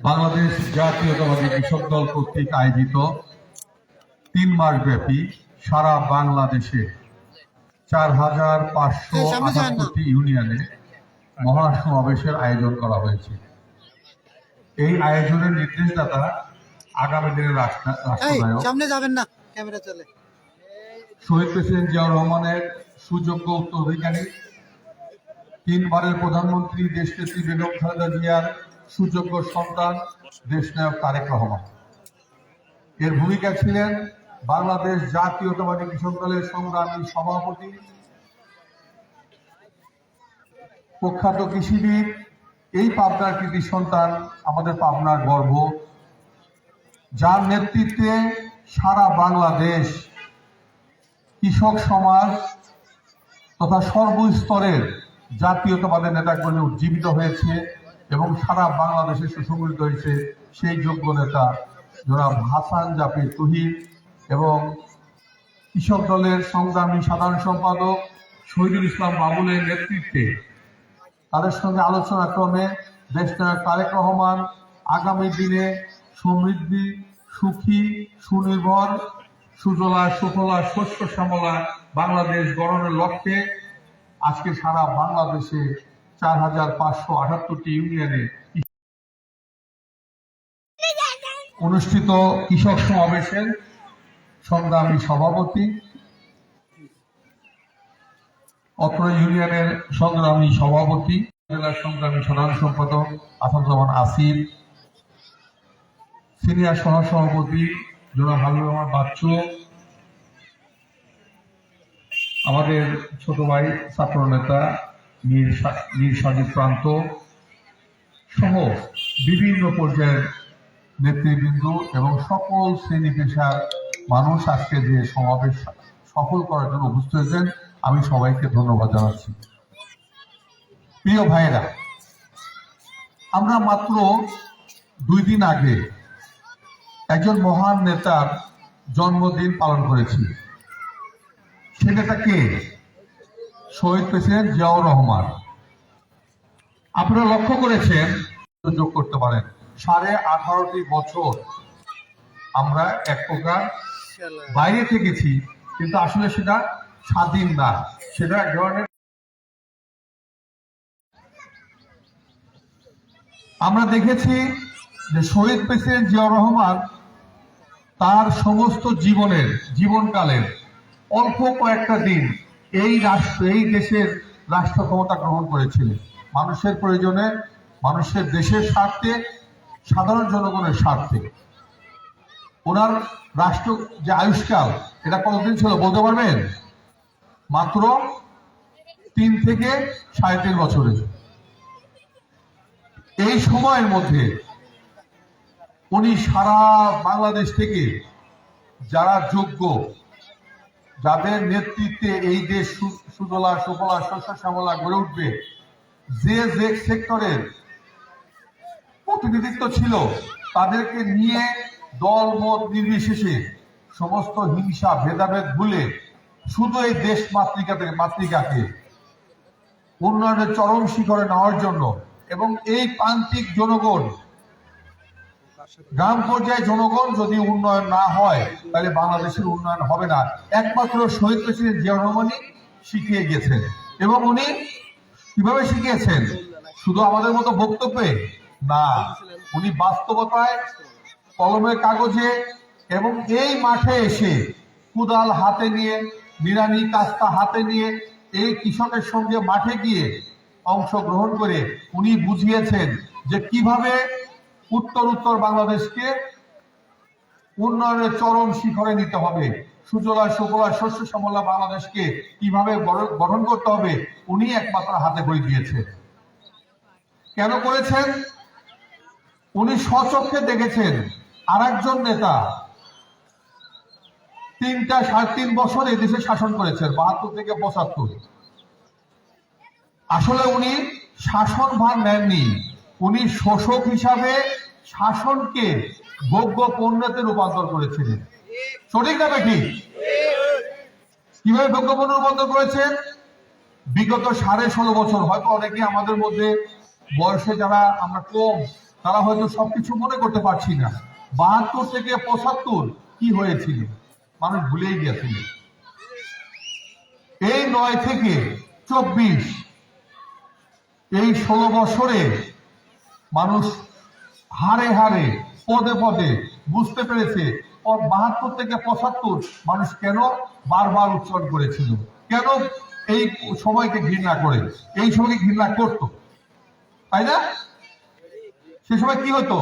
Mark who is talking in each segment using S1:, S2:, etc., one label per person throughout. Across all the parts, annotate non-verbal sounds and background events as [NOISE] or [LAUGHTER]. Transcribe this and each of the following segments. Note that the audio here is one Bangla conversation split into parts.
S1: বাংলাদেশ জাতীয়তাবাদী কৃষক দল কর্তৃক আয়োজিত তিন মাস ব্যাপী সারা বাংলাদেশে চার হাজার পাঁচশো। আটাত্তরটি ইউনিয়নে মহাসমাবেশের আয়োজন করা হয়েছে। এই আয়োজনের নির্দেশদাতা আগামী দিনের রাষ্ট্রনায়ক
S2: সামনে যাবেন না ক্যামেরা চলে।
S1: শহীদ প্রেসিডেন্ট জিয়াউর রহমানের সুযোগ্য উত্তরাধিকারী তিনবারের প্রধানমন্ত্রী দেশনেত্রী বেগম খালেদা জিয়ার সুযোগ্য সন্তান দেশনায়ক তারেক রহমান। এর ভূমিকা ছিলেন বাংলাদেশ জাতীয়তাবাদী কৃষক দলের সংগ্রামী সভাপতি, প্রখ্যাত কৃষিবিদ, এই পাবনার কৃতি সন্তান, আমাদের পাবনার গর্ব। যার নেতৃত্বে সারা বাংলাদেশ কৃষক সমাজ তথা সর্বস্তরের জাতীয়তাবাদের নেতাকর্মী উজ্জীবিত হয়েছে। এবং সারা বাংলাদেশে সুসংগঠিত হয়েছে সেই যোগ্য নেতা জনাব হাসান জাফির তুহিন এবং কৃষক দলের সংগ্রামী সাধারণ সম্পাদক শহীদুল ইসলাম বাবুলের নেতৃত্বে। তাদের সঙ্গে আলোচনা ক্রমে দেশনায়ক তারেক রহমান আগামী দিনে সমৃদ্ধি, সুখী, সুনির্ভর, সুজলা, সুফলা, শস্য, শ্যামলা বাংলাদেশ গড়নের লক্ষ্যে আজকে সারা বাংলাদেশে চার হাজার পাঁচশো আটাত্তরটি ইউনিয়নে [LAUGHS] অনুষ্ঠিত কৃষক সমাবেশের সংগ্রামী সভাপতি অত্র ইউনিয়নের সংগ্রামী সভাপতি জেলার সংগ্রামী সাধারণ সম্পাদক আসাদুজ্জামান আসিফ সিনিয়র সহসভাপতি জনাব হাবিব রহমান বাচ্চু আমাদের ছোট ভাই ছাত্র নেতা মীর সা- প্রান্ত সহ বিভিন্ন পর্যায়ের নেতৃবৃন্দ এবং সকল শ্রেণি পেশার মানুষ আজকে যে সমাবেশ সফল করার জন্য উপস্থিত হয়েছেন, আমি সবাইকে ধন্যবাদ জানাচ্ছি। প্রিয় ভাইয়েরা, আমরা মাত্র দুই দিন আগে একজন মহান নেতার জন্মদিন পালন করেছি। সে নেতা কে? শহীদ প্রেসিডেন্ট জিয়াউর রহমান। আপনারা লক্ষ্য করেছেন, যোগ করতে পারেন। সাড়ে আঠারোটি বছর আমরা এক প্রকার বাইরে থেকেছি, কিন্তু আসলে সেটা স্বাধীন না। সেটা এক ধরনের আমরা দেখেছি যে শহীদ প্রেসিডেন্ট জিয়াউর রহমান তার সমস্ত জীবনের, জীবনকালের অল্প কয়েকটা দিন এই রাষ্ট্র, এই দেশের রাষ্ট্র ক্ষমতা গ্রহণ করেছিলেন। মানুষের প্রয়োজনে, মানুষের দেশের স্বার্থে, সাধারণ জনগণের স্বার্থে। ওনার রাষ্ট্র যে আয়ুষ্কাল, এটা কতদিন ছিল বলতে পারবেন? মাত্র তিন থেকে সাড়ে তিন বছরের। এই সময়ের মধ্যে উনি সারা বাংলাদেশ থেকে যারা যোগ্য যাদের নেতৃত্বে এই দেশ সুজলা, সুফলা, শস্য শ্যামলা গড়ে উঠবে, যে যে সেক্টরের প্রতিনিধিত্ব ছিল, তাদেরকে নিয়ে দল মত নির্বিশেষে সমস্ত হিংসা, ভেদাভেদ ভুলে শুধু এই দেশ মাতৃকাতে, মাতৃকাকে উন্নয়নের চরম শিখরে নেওয়ার জন্য এবং এই প্রান্তিক জনগণ গ্রাম পর্যায়ে জনগণ যদি উন্নয়ন না হয়, তাহলে বাংলাদেশের উন্নয়ন হবে না। একমাত্র শহীদ প্রেসিডেন্ট জিয়াউর রহমানই শিখিয়ে গেছেন এবং উনি কীভাবে শিখিয়েছেন? শুধু আমাদের মতো বক্তব্যে না, উনি বাস্তবতায় কলমের কাগজে এবং এই মাঠে এসে কুদাল হাতে নিয়ে নিরানি কাস্তা হাতে নিয়ে এই কৃষকের সঙ্গে মাঠে গিয়ে অংশগ্রহণ করে উনি বুঝিয়েছেন যে কীভাবে উত্তর উত্তর বাংলাদেশকে উন্নয়নের চরম শিখরে নিতে হবে। সুজলা সুফলা শস্য সমলা বাংলাদেশকে কীভাবে গঠন করতে হবে, উনি একমাত্র হাতে বই দিয়েছেন। কেন করেছেন? উনি স্বচক্ষে দেখেছেন। আর একজন নেতা তিনটা সাড়ে তিন বছর এদেশে শাসন করেছেন, বাহাত্তর থেকে পঁচাত্তর। আসলে উনি শাসন ভার নেননি, উনি শোষক হিসাবে শাসনকে ভোগ্য পণ্যতে রূপান্তর করেছিলেন। সঠিক না ঠিক কীভাবে ভোগ্য পণ্য রূপান্তর করেছেন? বিগত সাড়ে ষোলো বছর। হয়তো অনেকে আমাদের মধ্যে বয়সে যারা আমরা কম, তারা হয়তো সবকিছু মনে করতে পারছি না। বাহাত্তর থেকে পঁচাত্তর কি হয়েছিল? মানুষ ভুলেই গেছিল এই নয় থেকে চব্বিশ, এই ষোলো বছরে মানুষ হারে হারে, পদে পদে। বুঝতে পেরেছে? বাহাত্তর থেকে পঁচাত্তর মানুষ কেন বারবার উচ্চারণ করেছিল? কেন এই সময়কে ঘৃণা করে? এই সময়কে ঘৃণা করত? তাই না? সে সময় কি হতো?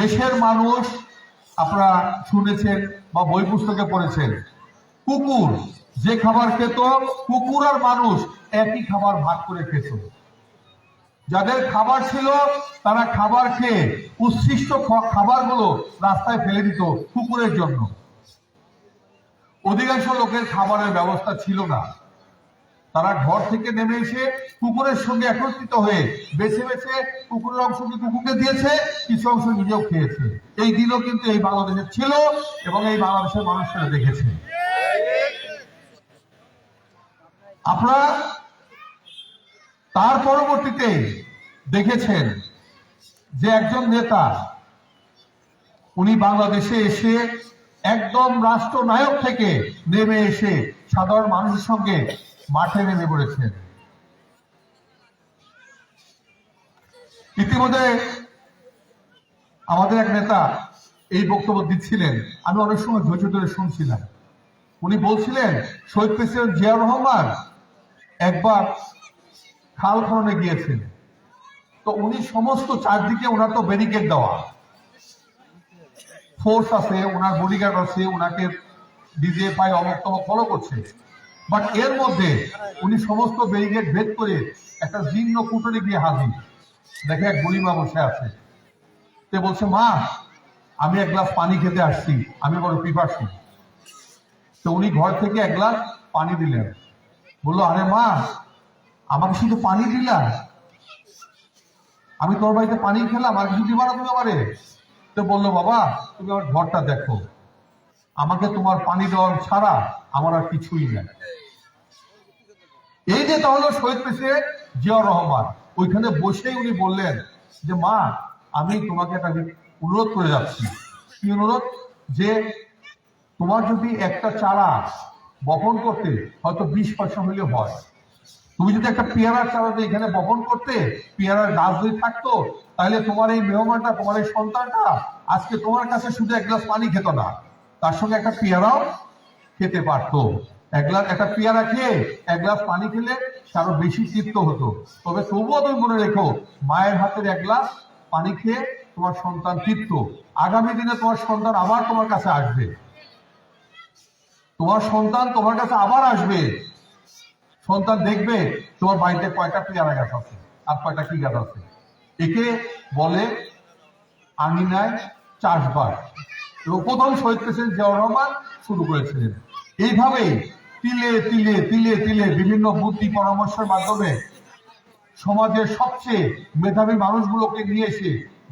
S1: দেশের মানুষ আপনারা শুনেছেন বা বই পুস্তকে পড়েছেন, কুকুর যে খাবার খেত, কুকুর আর মানুষ একই খাবার ভাগ করে খেত। যাদের খাবার ছিল, তারা খাবার খেয়ে উচ্ছিষ্ট খাবারগুলো রাস্তায় ফেলে দিত কুকুরের জন্য। অধিকাংশ লোকের খাবারের ব্যবস্থা ছিল না। তারা ঘর থেকে নেমে এসে কুকুরের সঙ্গে একত্রিত হয়ে বেছে বেছে কুকুরের অংশকে কুকুরকে দিয়েছে, কিছু অংশ নিজেও খেয়েছে। এই দিনও কিন্তু এই বাংলাদেশে ছিল এবং এই বাংলাদেশের মানুষেরা দেখেছে। আপনারা তার পরবর্তীতে দেখেছেন যে একজন নেতা, উনি বাংলাদেশে এসে একদম রাষ্ট্রনায়ক থেকে নেমে এসে সাধারণ মানুষের সঙ্গে মাঠে নেমে পড়েছেন। ইতিমধ্যে আমাদের এক নেতা এই বক্তব্য দিচ্ছিলেন, আমি অনেক সময় ধৈর্য ধরে শুনছিলাম। উনি বলছিলেন, শহীদ প্রেসিডেন্ট জিয়াউর রহমান একবার খাল খননে গিয়েছেন তো উনি সমস্ত চারদিকে ওনার তো ব্যারিকেড দেওয়া। ফোর্স আছে, ওনার বডিগার্ড আছে, ওনাকে ডিজে পায়, অমক তমক ফলো করছে। বাট এর মধ্যে উনি সমস্ত ব্যারিকেড ভেদ করে একটা জীর্ণ কুটরে গিয়ে হাজির। দেখে এক বুড়িমা বসে আছে। সে বলছে, মা, আমি এক গ্লাস পানি খেতে আসছি, আমি বড় পিপাসী। তো উনি ঘর থেকে এক গ্লাস পানি দিলেন। বলল, আরে মা আমাকে শুধু পানি দিলা? আমি তোর বাড়িতে পানি খেলাম, আর কিছু দিবা না তুমি আমারে? তো বলল, বাবা, তুমি আমার ঘরটা দেখো। আমাকে তোমার পানি দেওয়ার ছাড়া আমার আর কিছুই নেই। এই যে তাহলে শহীদ প্রেসিডেন্ট জিয়াউর রহমান, ওইখানে বসেই উনি বললেন যে, মা, আমি তোমাকে একটা অনুরোধ করে যাচ্ছি। কি অনুরোধ? যে তোমার যদি একটা চারা বপন করতে হয়তো বিশ পয়সা হলে হয়। তুমি যদি একটা পেয়ারার দিয়ে এখানে বপন করতে, পেয়ারার গাছ যদি থাকতো, তাহলে তোমার এই মেহমানটা, তোমার এই সন্তানটা আজকে তোমার কাছে শুধু এক গ্লাস পানি খেত না। তার সঙ্গে একটা পেয়ারাও খেতে পারতো। এক গ্লাস, একটা পেয়ারা খেয়ে এক গ্লাস পানি খেলে আরও বেশি তৃপ্ত হতো। তবে তবুও তুমি মনে রেখো, মায়ের হাতের এক গ্লাস পানি খেয়ে তোমার সন্তান তৃপ্ত। আগামী দিনে তোমার সন্তান আবার তোমার কাছে আসবে। তোমার সন্তান তোমার কাছে আবার আসবে। সন্তান দেখবে তোমার বাড়িতে কয়টা পেয়ারা গাছ আছে আর কয়টা কি গাছ আছে? একে বলে আঙিনায় চাষবাস। এবং প্রথম শহীদ প্রেসিডেন্ট জিয়াউর রহমান শুরু করেছিলেন। এইভাবেই তিলে তিলে তিলে তিলে বিভিন্ন বুদ্ধি পরামর্শের মাধ্যমে সমাজের সবচেয়ে মেধাবী মানুষগুলোকে নিয়ে এসে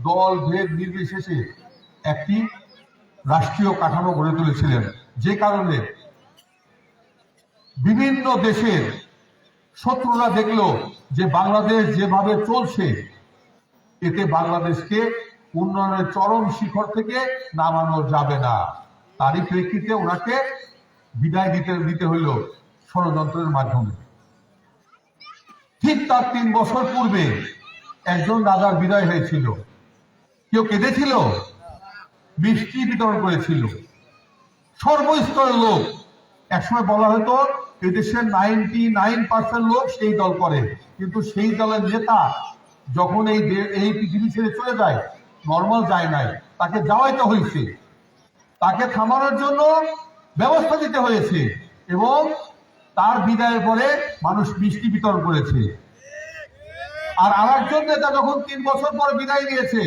S1: দল ভেদ নির্বিশেষে একটি রাষ্ট্রীয় কাঠামো গড়ে তুলেছিলেন। যে কারণে বিভিন্ন দেশের শত্রুরা দেখল যে বাংলাদেশ যেভাবে চলছে, এতে বাংলাদেশকে উন্নয়নের চরম শিখর থেকে নামানো যাবে না। তারই প্রেক্ষিতে ওনাকে বিদায় দিতে দিতে হইল ষড়যন্ত্রের মাধ্যমে। ঠিক তার তিন বছর পূর্বে একজন রাজার বিদায় হয়েছিল। কেউ কেঁদেছিল? মিষ্টি বিতরণ করেছিল। সর্বস্তরের লোক, একসময় বলা হতো এদেশের নাইনটি নাইন পার্সেন্ট লোক সেই দল করে। কিন্তু সেই দলের নেতা যখন এই এই পৃথিবী ছেড়ে চলে যায় নর্মাল যায় নাই। তাকে যাওয়াইতে হয়েছে তাকে থামানোর জন্য ব্যবস্থা দিতে হয়েছে এবং তার বিদায়ের পরে মানুষ মিষ্টি বিতরণ করেছে। আর আরেকজন নেতা যখন তিন বছর পর বিদায় নিয়েছে,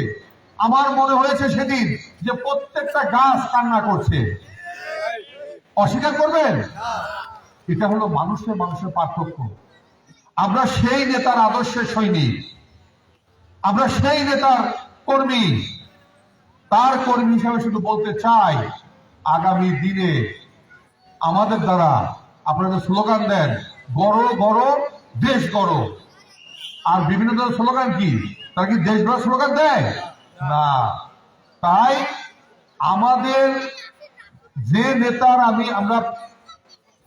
S1: আমার মনে হয়েছে সেদিন যে প্রত্যেকটা গাছ কান্না করছে। অস্বীকার করবেন? এটা হলো মানুষের মানুষের পার্থক্য। আমরা সেই নেতার আদর্শের সৈনিক। আমরা সেই নেতার কর্মী। তার কর্মী হিসাবে শুধু বলতে চাই, আগামী দিনে আমাদের দ্বারা আপনারা স্লোগান দেন, গড় গড়, দেশ গড়। আর বিভিন্ন ধরনের স্লোগান কি? তারা কি দেশভর স্লোগান দেয়? না। তাই আমাদের যে নেতার আমি আমরা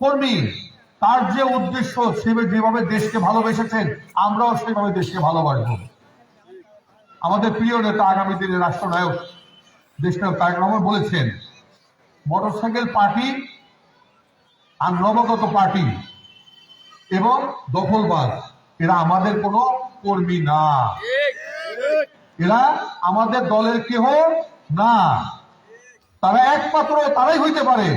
S1: কর্মী, তার যে উদ্দেশ্য সে যেভাবে দেশকে ভালোবেসেছেন, আমরাও সেভাবে দেশকে ভালোবাসবো। আমাদের প্রিয় নেতা আগামী দিনের রাষ্ট্রনায়ক, দেশনায়ক তারেক রহমান বলেছেন, মোটরসাইকেল পার্টি আর নবাগত পার্টি এবং দখলবাজ, এরা আমাদের কোনো কর্মী না। এরা আমাদের দলের কেহ না। তারা একমাত্র তারাই হইতে পারে।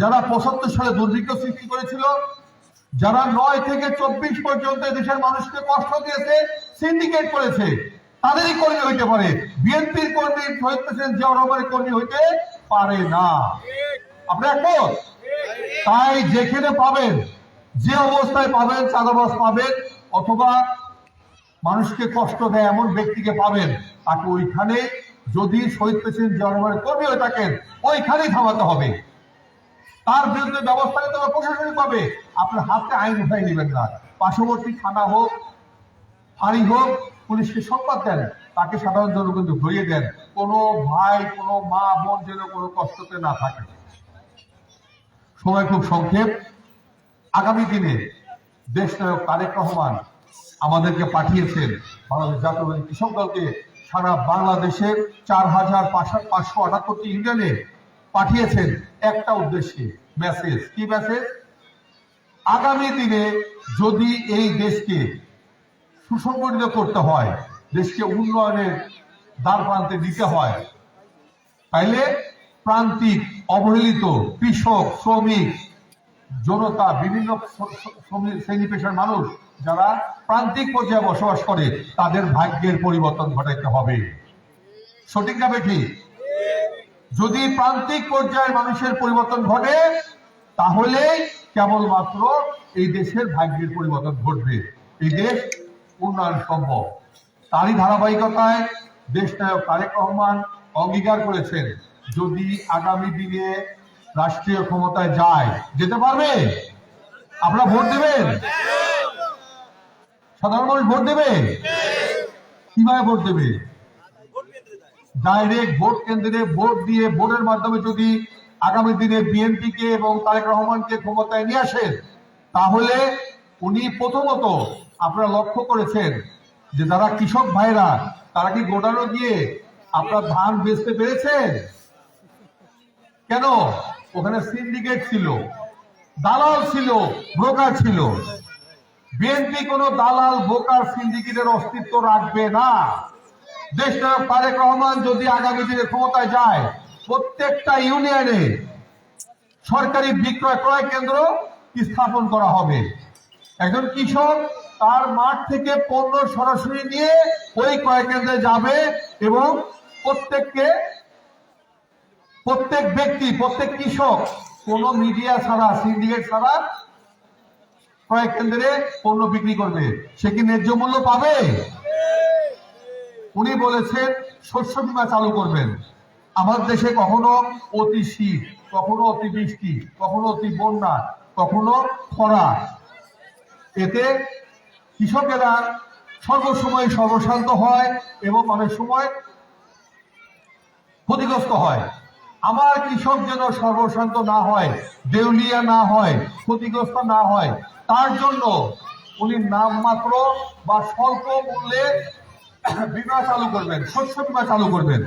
S1: যারা পঁচাত্তর সালে দুর্ভিক্ষ সৃষ্টি করেছিল, যারা নয় থেকে চব্বিশ পর্যন্ত দেশের মানুষকে কষ্ট দিয়েছে সিন্ডিকেট করেছে, তাদেরই কর্মী হইতে পারে। বিএনপির কর্মী, শহীদ প্রেসিডেন্ট জিয়া রহমানের কর্মী হইতে পারে না। আপনি একমত? তাই যেখানে পাবেন, যে অবস্থায় পাবেন চাঁদাবাস পাবেন, অথবা মানুষকে কষ্ট দেয় এমন ব্যক্তিকে পাবেন, তাকে ওইখানে যদি শহীদ প্রেসিডেন্ট রহমানের কর্মী হয়ে থাকেন, ওইখানেই থামাতে হবে। তার বিরুদ্ধে ব্যবস্থা নিতে হবে প্রশাসনিক ভাবে আপনার হাতে আইন উঠাই নেবেন না। পার্শ্ববর্তী থানা হোক ফাঁড়ি হোক, পুলিশকে সংবাদ দেন। তাকে সাধারণ জনগণ ধরিয়ে দেন। কোনো ভাই, কোনো মা, বোন যেন কোনো কষ্টতে না থাকে। সময় খুব সংক্ষেপ। আগামী দিনে দেশ নায়ক তারেক রহমান আমাদেরকে পাঠিয়েছেন বাংলাদেশ জাতীয়বাদী কৃষক দলকে। সারা বাংলাদেশের চার হাজার পাঁচশো আটাত্তরটি ইউনিয়নে পাঠিয়েছেন। একটা উদ্দেশ্যে মেসেজ কি মেসেজ আগামী দিনে যদি এই দেশকে সুসংগঠিত করতে হয়, দেশকে উন্নয়নের দ্বার প্রান্তে দিতে হয়, তাইলে প্রান্তিক অবহেলিত কৃষক, শ্রমিক, জনতা, বিভিন্ন শ্রেণি পেশার মানুষ যারা প্রান্তিক পর্যায়ে বসবাস করে, তাদের ভাগ্যের পরিবর্তন ঘটাইতে হবে। সঠিক না বেঠিক? যদি প্রান্তিক পর্যায়ের মানুষের পরিবর্তন ঘটে, তাহলে কেবলমাত্র এই দেশের ভাগ্যের পরিবর্তন ঘটবে। এই দেশ উন্নয়ন সম্ভব। তারই ধারাবাহিকতায় দেশ নায়ক তারেক রহমান অঙ্গীকার করেছেন, যদি আগামী দিনে রাষ্ট্রীয় ক্ষমতায় যায়, যেতে পারবে? আপনারা ভোট দেবেন? সাধারণ মানুষ ভোট দেবে? কীভাবে ভোট দেবে? ডাইরেক্ট ভোট কেন্দ্রে ভোট দিয়ে ভোটের মাধ্যমে যদি আগামী দিনে বিএনপিকে এবং তারেক রহমানকে ক্ষমতায় নিয়ে আসেন, তাহলে উনি প্রথমত আপনারা লক্ষ্য করেছেন যে যারা কৃষক ভাইরা, তারা কি গোডানো গিয়ে আপনার ধান বেচতে পেরেছেন? কেন? ওখানে সিন্ডিকেট ছিল, দালাল ছিল ব্রোকার ছিল। বিএনপি কোনো দালাল ব্রোকার সিন্ডিকেটের অস্তিত্ব রাখবে না। দেশনায়ক তারেক রহমান যদি আগামী দিনে ক্ষমতায় যায়, প্রত্যেকটা ইউনিয়নে সরকারি বিক্রয় ক্রয় কেন্দ্র স্থাপন করা হবে। একজন কৃষক তার মাঠ থেকে পণ্য সরাসরি নিয়ে ওই ক্রয় কেন্দ্রে যাবে এবং প্রত্যেককে, প্রত্যেক ব্যক্তি, প্রত্যেক কৃষক, কোন মিডিয়া ছাড়া, সিন্ডিকেট ছাড়া ক্রয় কেন্দ্রে পণ্য বিক্রি করবে। সে কি ন্যায্য মূল্য পাবে? উনি বলেছেন, শস্য বীমা চালু করবেন। আমার দেশে কখনো অতি শীত, কখনো অতি বৃষ্টি, কখনো অতি বন্যা, কখনো খরা। এতে কৃষকেরা সর্বসময় সর্বশান্ত হয় এবং অনেক সময় ক্ষতিগ্রস্ত হয়। আমার কৃষক যেন সর্বশান্ত না হয়, দেউলিয়া না হয়, ক্ষতিগ্রস্ত না হয়, তার জন্য উনি নামমাত্র বা স্বল্প মূল্যে বিমা চালু করবেন, শস্য বিমা চালু করবেন।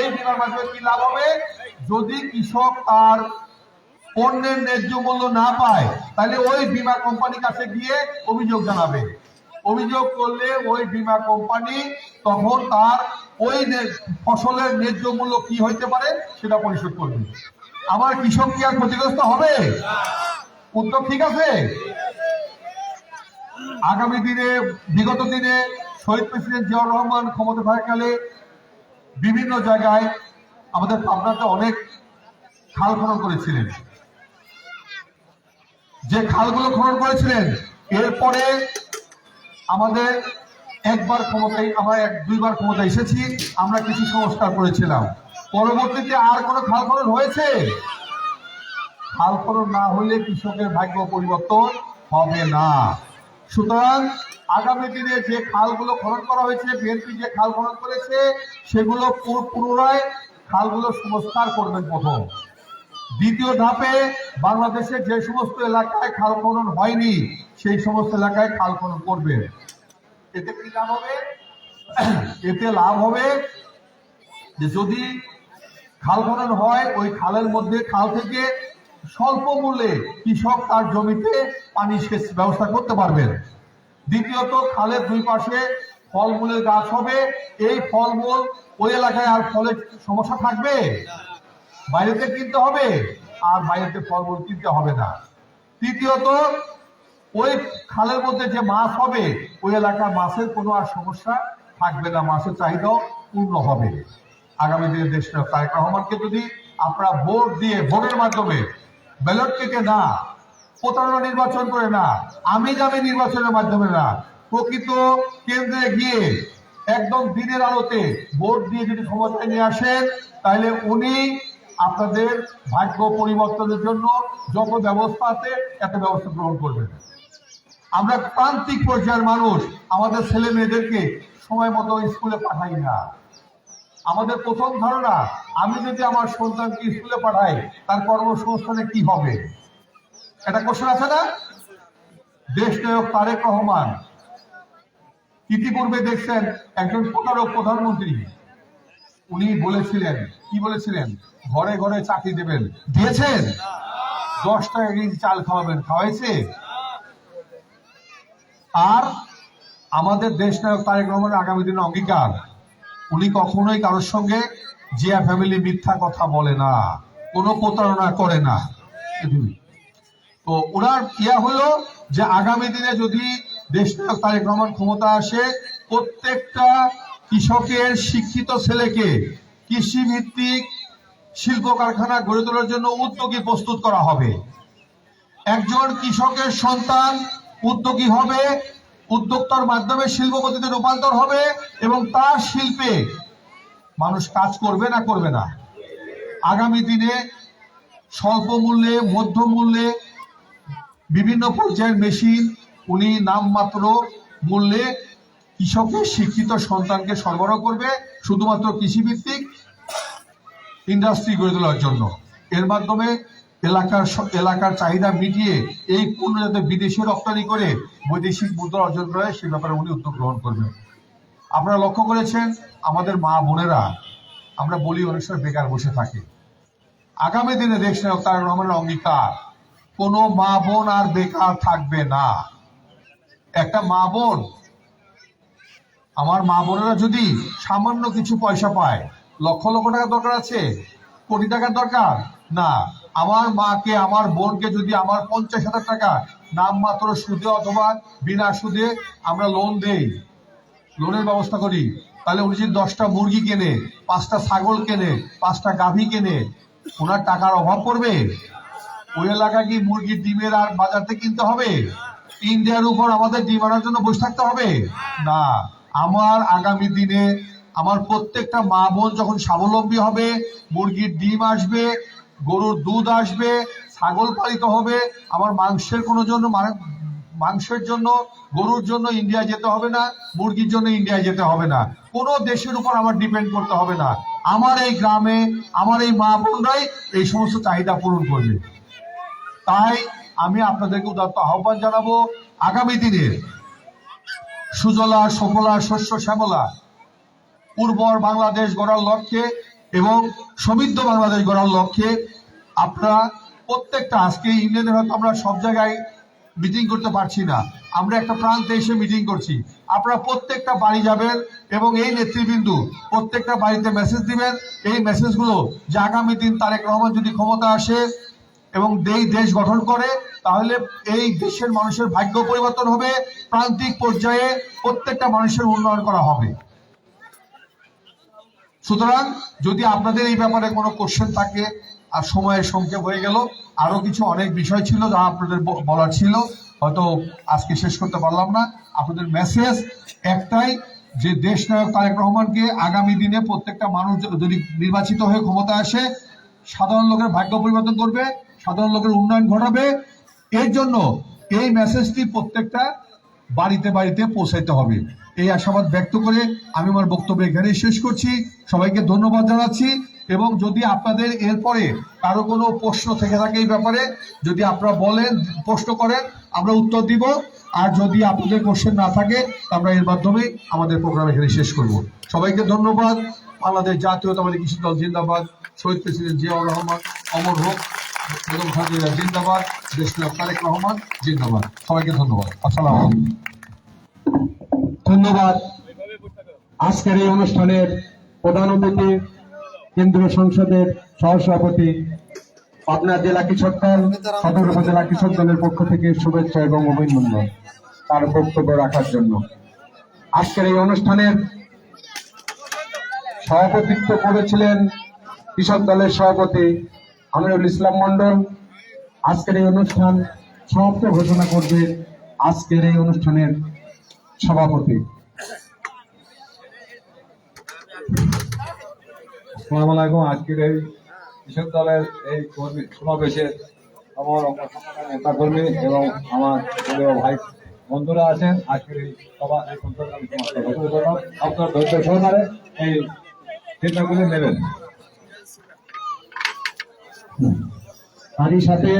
S1: এই বিমার মাধ্যমে কি লাভ হবে? যদি কৃষক তার পণ্যের ন্যায্য মূল্য না পায়, তাহলে ওই বিমা কোম্পানির কাছে গিয়ে অভিযোগ জানাবে। অভিযোগ করলে ওই বিমা কোম্পানি তখন তার ওই ফসলের ন্যায্য মূল্য কি হইতে পারে সেটা পরিশোধ করবে। আমার কৃষক কি আর ক্ষতিগ্রস্ত হবে? উদ্যোগ ঠিক আছে। আগামী দিনে, বিগত দিনে শহীদ প্রেসিডেন্ট জিয়াউর রহমান ক্ষমতা থাকাকালে বিভিন্ন জায়গায় আমাদের পাবনাতে অনেক খাল খনন করেছিলেন। যে খালগুলো খনন করেছিলেন, এরপরে আমাদের একবার ক্ষমতায়, আমরা এক, দুইবার ক্ষমতা এসেছি, আমরা কিছু সংস্কার করেছিলাম। পরবর্তীতে আর কোনো খাল খনন হয়েছে? খাল খনন না হলে কৃষকের ভাগ্য পরিবর্তন হবে না। সুতরাং আগামী দিনে যে খালগুলো খনন করা হয়েছে, বিএনপি যে খাল খনন করেছে, সেগুলো পুনরায় খালগুলো সংস্কার করবেন প্রথম। দ্বিতীয় ধাপে বাংলাদেশের যে সমস্ত এলাকায় খাল খনন হয়নি, সেই সমস্ত এলাকায় খাল খনন করবে। এতে কি লাভ হবে? এতে লাভ হবে যে যদি খাল খনন হয়, ওই খালের মধ্যে খাল থেকে স্বল্প মূল্যে কৃষক তার জমিতে পানি সেচ ব্যবস্থা করতে পারবেন। দ্বিতীয়ত খালের দুই পাশে ফলমূলের গাছ হবে। এই ফলমূল ওই এলাকায় আর ফলের সমস্যা থাকবে? বাইরেতে কিনতে হবে আর বাইরেতে ফলমূল কিনতে হবে না। তৃতীয়ত, ওই খালের মধ্যে যে মাছ হবে, ওই এলাকার মাছের কোনো আর সমস্যা থাকবে না। মাছের চাহিদাও পূর্ণ হবে। আগামী দিনে দেশ নায়ক তারেক রহমানকে যদি আপনারা ভোট দিয়ে, ভোটের মাধ্যমে ব্যালট কেটে না প্রতারণা নির্বাচন করে না। আমি যাবে নির্বাচনের মাধ্যমে না। প্রকৃত কেন্দ্রে গিয়ে একদম দিনের আলোতে ভোট দিয়ে যদি ক্ষমতায় নিয়ে আসেন, তাহলে উনি আপনাদের ভাগ্য পরিবর্তনের জন্য যত ব্যবস্থা আছে, এত ব্যবস্থা গ্রহণ করবেন। আমরা প্রান্তিক পর্যায়ের মানুষ, আমাদের ছেলে মেয়েদেরকে সময় মতো স্কুলে পাঠাই না। আমাদের প্রথম ধারণা, আমি যদি আমার সন্তানকে স্কুলে পাঠাই, তার কর্মসংস্থানে কি হবে? একটা কোশ্চেন আছে না? দেশ নায়ক তারেক রহমান ইতিপূর্বে দেখছেন একজন প্রতারক প্রধানমন্ত্রী। উনি বলেছিলেন, কি বলেছিলেন? ঘরে ঘরে চাকরি দেবেন। দিয়েছেন? দশ টাকা কেজি চাল খাওয়াবেন। খাওয়াইছে? আর আমাদের দেশ নায়ক তারেক রহমানের আগামী দিনে অঙ্গীকার। উনি কখনোই কারোর সঙ্গে জিয়া ফ্যামিলি মিথ্যা কথা বলে না। কোনো প্রতারণা করে না। তো ওনার ইয়া হলো যে আগামী দিনে যদি দেশ নায়ক তারেক রহমান ক্ষমতা আসে, প্রত্যেকটা কৃষকের শিক্ষিত ছেলেকে কৃষি ভিত্তিক শিল্প কারখানা গড়ে তোলার জন্য উদ্যোগী প্রস্তুত করা হবে। একজন কৃষকের সন্তান উদ্যোগী হবে, উদ্যোক্তার মাধ্যমে শিল্পপতিতে রূপান্তর হবে এবং তার শিল্পে মানুষ কাজ করবে না করবে না। আগামী দিনে স্বল্প মূল্যে মধ্য মূল্যে বিভিন্ন পর্যায়ের মেশিন, উনি নামমাত্র মূল্যে কৃষকের শিক্ষিত সন্তানকে সরবরাহ করবে শুধুমাত্র কৃষিভিত্তিক ইন্ডাস্ট্রি গড়ে তোলার জন্য। এর মাধ্যমে এলাকার এলাকার চাহিদা মিটিয়ে এই পণ্য যাতে বিদেশে রপ্তানি করে বৈদেশিক মুদ্রা অর্জন করে, সে ব্যাপারে উনি উদ্যোগ গ্রহণ করবেন। আপনারা লক্ষ্য করেছেন, আমাদের মা বোনেরা, আমরা বলি অনেক সময় বেকার বসে থাকে। আগামী দিনে দেশ নায়ক তারেক রহমানের অঙ্গীকার। কোনো মা বোন আর বেকার থাকবে না। একটা মা বোন, আমার মা বোনেরা যদি সামান্য কিছু পয়সা পায়, লক্ষ লক্ষ টাকা দরকার আছে? কোটি টাকার দরকার? না। আমার মাকে, আমার বোনকে যদি আমার পঞ্চাশ হাজার টাকা নামমাত্র সুদে অথবা বিনা সুদে আমরা লোন দেই লোনের ব্যবস্থা করি, তাহলে উনি যদি দশটা মুরগি কেনে, পাঁচটা ছাগল কেনে, পাঁচটা গাভী কেনে, ওনার টাকার অভাব পড়বে? ওই এলাকা কি মুরগির ডিমের আর বাজার থেকে কিনতে হবে? ইন্ডিয়ার উপর আমাদের ডিম আনার জন্য বসে থাকতে হবে? না, আমার আগামী দিনে আমার প্রত্যেকটা মা বোন যখন স্বাবলম্বী হবে, মুরগির ডিম আসবে, গরুর দুধ আসবে, ছাগল পালিত হবে, আমার মাংসের কোনো জন্য মাংসের জন্য, গরুর জন্য ইন্ডিয়া যেতে হবে না, মুরগির জন্য ইন্ডিয়া যেতে হবে না। কোনো দেশের উপর আমার ডিপেন্ড করতে হবে না। আমার এই গ্রামে, আমার এই মা বোনরাই এই সমস্ত চাহিদা পূরণ করবে। তাই আমি আপনাদেরকে উদাত্ত আহ্বান জানাব আগামী দিনে সুজলা, সফলা, শস্য, শ্যামলা উর্বর বাংলাদেশ গড়ার লক্ষ্যে এবং সমৃদ্ধ বাংলাদেশ গড়ার লক্ষ্যে আপনারা প্রত্যেকটা আজকে ইউনিয়নের হয়তো আমরা সব জায়গায় মিটিং করতে পারছি না। আমরা একটা প্রান্তে এসে মিটিং করছি। আপনারা প্রত্যেকটা বাড়ি যাবেন এবং এই নেতৃবৃন্দু প্রত্যেকটা বাড়িতে মেসেজ দিবেন। এই মেসেজগুলো যে আগামী দিন তারেক রহমান যদি ক্ষমতা আসে এবং এই দেশ গঠন করে, তাহলে এই দেশের মানুষের ভাগ্য পরিবর্তন হবে, প্রান্তিক পর্যায়ে প্রত্যেকটা মানুষের উন্নয়ন করা হবে। সুতরাং যদি আপনাদের এই ব্যাপারে কোনো কোশ্চেন থাকে, আর সময়ের সংক্ষেপ হয়ে গেল, আরও কিছু অনেক বিষয় ছিল যা আপনাদের বলার ছিল, হয়তো আজকে শেষ করতে পারলাম না। আপনাদের মেসেজ একটাই, যে দেশ নায়ক তারেক রহমানকে আগামী দিনে প্রত্যেকটা মানুষ যদি নির্বাচিত হয়ে ক্ষমতা আসে, সাধারণ লোকের ভাগ্য পরিবর্তন করবে। সাধারণ লোকের উন্নয়ন ঘটাবে। এর জন্য এই মেসেজটি প্রত্যেকটা বাড়িতে বাড়িতে পৌঁছাইতে হবে। এই আশাবাদ ব্যক্ত করে আমি আমার বক্তব্য এখানেই শেষ করছি। সবাইকে ধন্যবাদ জানাচ্ছি এবং যদি আপনাদের এরপরে কারও কোনো প্রশ্ন থেকে থাকে এই ব্যাপারে, যদি আপনারা বলেন, প্রশ্ন করেন, আমরা উত্তর দিব। আর যদি আপনাদের কোশ্চেন না থাকে, আমরা এর মাধ্যমে আমাদের প্রোগ্রাম এখানে শেষ করব। সবাইকে ধন্যবাদ। বাংলাদেশ জাতীয়তাবাদী কৃষি দল জিন্দাবাদ। শহীদ প্রেসিডেন্ট জিয়াউর রহমান, অমর হোক। বেগম জিন্দাবাদ তারেক রহমান, জিন্দাবাদ। সবাইকে ধন্যবাদ। আসসালাম
S2: ধন্যবাদ। আজকের এই অনুষ্ঠানের প্রধান অতিথি, কেন্দ্রীয় সংসদের সহসভাপতি, পাবনা জেলা দল, সদর উপজেলা দলের পক্ষ থেকে শুভেচ্ছা এবং অভিনন্দন তার বক্তব্য রাখার জন্য। আজকের এই অনুষ্ঠানের সভাপতিত্ব করেছিলেন কৃষক দলের সভাপতি আমিরুল ইসলাম মন্ডল আজকের এই অনুষ্ঠান সমাপ্ত ঘোষণা করবে আজকের এই অনুষ্ঠানের সভাপতি।
S3: আলাইকুম, আজকের এই কৃষক দলের এই কর্মী সমাবেশে আমার নেতা কর্মী এবং আমার ভাই বন্ধুরা আছেন। আজকের এই সভা এই আপনার ধৈর্য সহকারে এই চিন্তাগুলি নেবেন।
S2: তারই সাথে